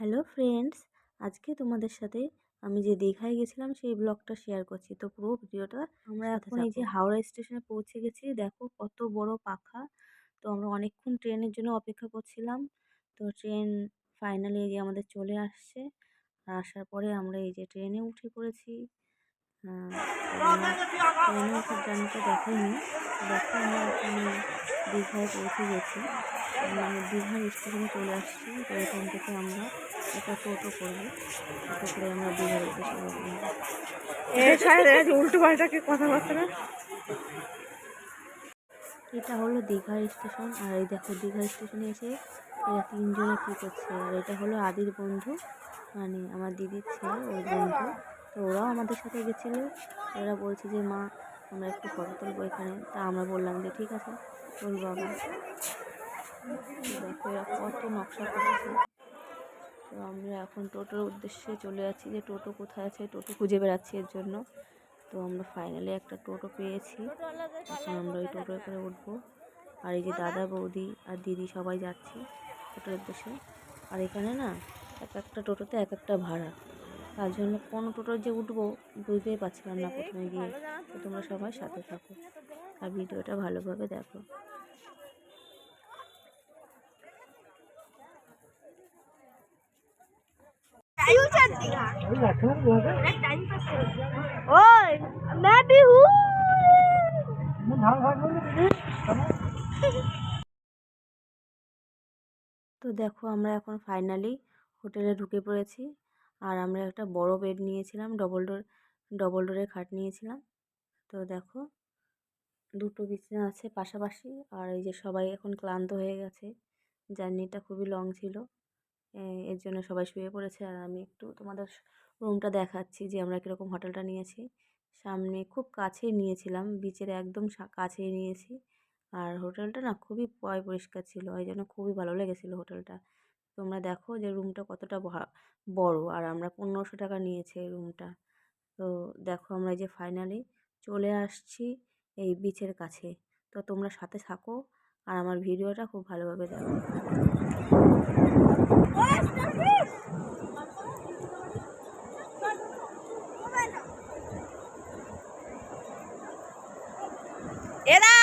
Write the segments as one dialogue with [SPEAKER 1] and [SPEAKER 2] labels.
[SPEAKER 1] Hello friends আজকে তোমাদের সাথে আমি যে দীঘায় গেছিলাম সেই ব্লগটা শেয়ার করছি। তো পুরো ভিডিওটা আমরা এখন এই যে হাওড়া স্টেশনে পৌঁছে গেছি। দেখো কত বড় পাখা। তো আমরা অনেকক্ষণ ট্রেনের জন্য অপেক্ষা করছিলাম। তো ট্রেন ফাইনালি এই যে আমাদের চলে আসছে। আর আসার পরে আমরা এই যে ট্রেনে উঠে পড়েছি। ট্রেনে ওঠার জার্নিটা দেখাইনি দেখো আমরা এখন দীঘায় পৌঁছে গেছি। দীঘার স্টেশনে চলে আসছি। তো এখান থেকে আমরা একটা টোটো করব। টোটো করে আমরা দীঘার উদ্দেশ্যে
[SPEAKER 2] উল্টো পাল্টাকে কথাবার্তা
[SPEAKER 1] এটা হলো দীঘার স্টেশন। আর এই দেখো দীঘা স্টেশনে এসে এরা তিনজনে কী করছে? আর এটা হলো আদির বন্ধু মানে আমার দিদির ছেলে ওর বন্ধু। তো ওরাও আমাদের সাথে গেছিল। ওরা বলছে যে, মা, আমরা একটু ফটো তুলবো এখানে। তা আমরা বললাম যে, ঠিক আছে তোর বাবা দেখো এরা কত নকশা করেছে। তো আমরা এখন টোটোর উদ্দেশ্যে চলে যাচ্ছি যে, টোটো কোথায় আছে? টোটো খুঁজে বেড়াচ্ছি এর জন্য। তো আমরা ফাইনালি একটা টোটো পেয়েছি। এখন আমরা ওই টোটোয় করে উঠবো। আর এই যে দাদা, বৌদি আর দিদি সবাই যাচ্ছি টোটোর উদ্দেশ্যে। আর এখানে না, এক একটা টোটোতে এক একটা ভাড়া। তার জন্য কোন টোটোর যে উঠবো বুঝতেই পারছিলাম না প্রথমে গিয়ে তো তোমরা সবাই সাথে থাকো আর ভিডিওটা ভালোভাবে দেখো
[SPEAKER 2] ओए मैं भी हूँ
[SPEAKER 1] তো দেখো আমরা এখন ফাইনালি হোটেলে ঢুকে পড়েছি আর আমরা একটা বড় বেড নিয়েছিলাম ডবল ডোর ডবল ডোরের খাট নিয়েছিলাম। তো দেখো, দুটো বিছানা আছে পাশাপাশি আর এই যে সবাই এখন ক্লান্ত হয়ে গেছে। জার্নিটা খুবই লং ছিল। এর জন্য সবাই শুয়ে পড়েছে আর আমি একটু তোমাদের রুমটা দেখাচ্ছি যে আমরা কীরকম হোটেলটা নিয়েছি। সামনে খুব কাছেই নিয়েছিলাম বিচের একদম কাছেই নিয়েছি। আর হোটেলটা না খুবই পয়, পরিষ্কার ছিল ওই জন্য খুবই ভালো লেগেছিলো হোটেলটা তোমরা দেখো যে রুমটা কতটা বড়। আর আমরা পনেরোশো টাকা নিয়েছে এই রুমটা। তো দেখো আমরা যে ফাইনালি চলে আসছি এই বিচের কাছে। তো তোমরা সাথে থাকো আর আমার ভিডিওটা খুব ভালোভাবে দেখো।
[SPEAKER 2] এদা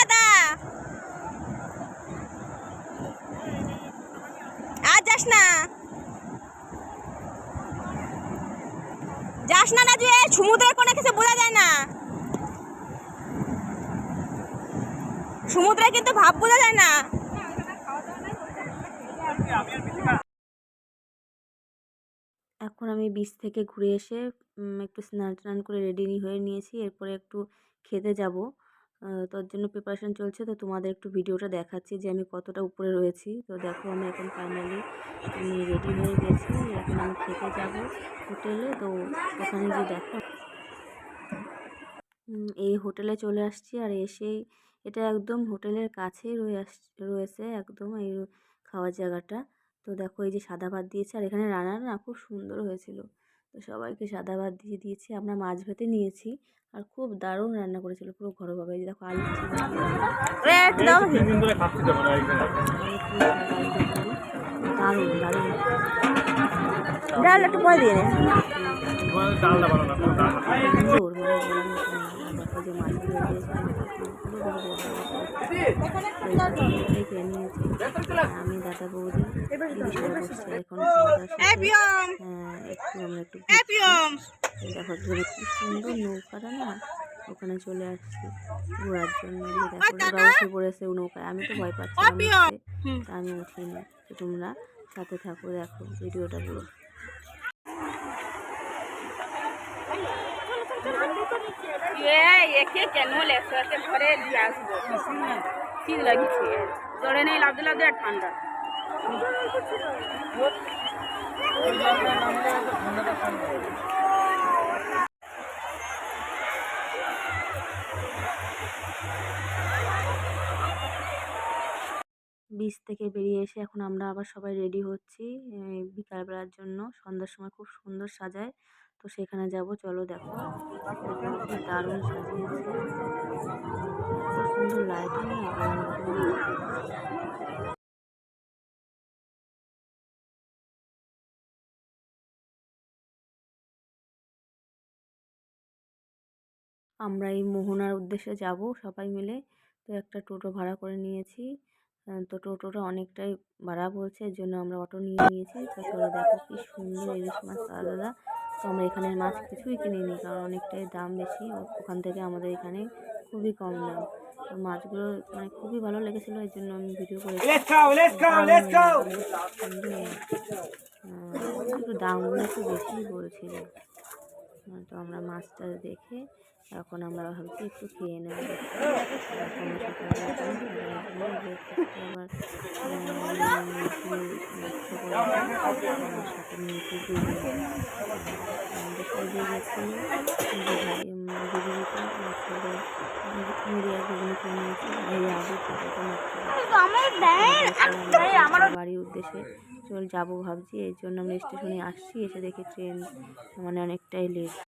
[SPEAKER 2] এদা আর যাস না যাস না না যে সমুদ্রের কোনো কিছু বোঝা যায় না সমুদ্রে কিন্তু ভাব বোঝা যায় না।
[SPEAKER 1] এখন আমি বিচ থেকে ঘুরে এসে একটু স্নান টান করে রেডি হয়ে নিয়েছি। এরপরে একটু খেতে যাব। তোর জন্য প্রিপারেশান চলছে। তো তোমাদের একটু ভিডিওটা দেখাচ্ছি যে আমি কতটা উপরে রয়েছি। তো দেখো, আমি এখন ফাইনালি আমি রেডি হয়ে গেছি। এখন আমি খেতে যাব হোটেলে তো ওখানে গিয়ে দেখো। এই হোটেলে চলে আসছি আর এসেই এটা একদম হোটেলের কাছেই রয়ে আস রয়েছে একদম এই খাওয়ার জায়গাটা। তো দেখো এই যে সাদা ভাত দিয়েছে আর এখানে রান্না না খুব সুন্দর হয়েছিল। তো সবাইকে সাদা ভাত দিয়ে দিয়েছি আমরা মাছ ভেতে নিয়েছি আর খুব দারুণ রান্না করেছিল পুরো ঘরোভাবে এই যে দেখো আলু দারুণ দারুণ।
[SPEAKER 2] ডাল একটু পরে দিয়ে
[SPEAKER 1] আমি দাদা বৌদি। এখন একটু আমরা একটু দেখো কি সুন্দর নৌকাটা না ওখানে চলে আসছি ঘোরার জন্য দেখো উঠে পড়েছে নৌকায় আমি তো ভয় পাচ্ছি আমি উঠিনি তোমরা সাথে থাকো দেখো ভিডিওটা পুরো
[SPEAKER 2] একে ঠান্ডা
[SPEAKER 1] বিচ থেকে বেরিয়ে এসে এখন আমরা আবার সবাই রেডি হচ্ছি বিকালবেলার জন্য। সন্ধ্যার সময় খুব সুন্দর সাজায়। তো সেখানে যাব, চলো দেখো। দারুণ সাজিয়েছে। সুন্দর লাইটিং আমরা এই মোহনার উদ্দেশ্যে যাব সবাই মিলে। তো একটা টোটো ভাড়া করে নিয়েছি। তো টোটোটা অনেকটাই ভাড়া বলছে, এর জন্য আমরা অটো নিয়ে নিয়েছি। তো চলো দেখো কি সুন্দর ইলিশ মাছ, আলাদা। তো আমরা এখানের মাছ কিছুই কিনিনি কারণ অনেকটাই দাম বেশি। ওখান থেকে আমাদের এখানে খুবই কম দাম। তো মাছগুলো মানে খুবই ভালো লেগেছিলো এর জন্য আমি ভিডিও করেছি। আহ, একটু দামগুলো একটু বেশিই বলছিল। তো আমরা মাছটা দেখে এখন আমরা ভাবছি একটু খেয়ে বাড়ির উদ্দেশ্যে চল যাব ভাবছি, এই জন্য আমরা স্টেশনে আসছি, এসে দেখি ট্রেন মানে অনেকটাই লেট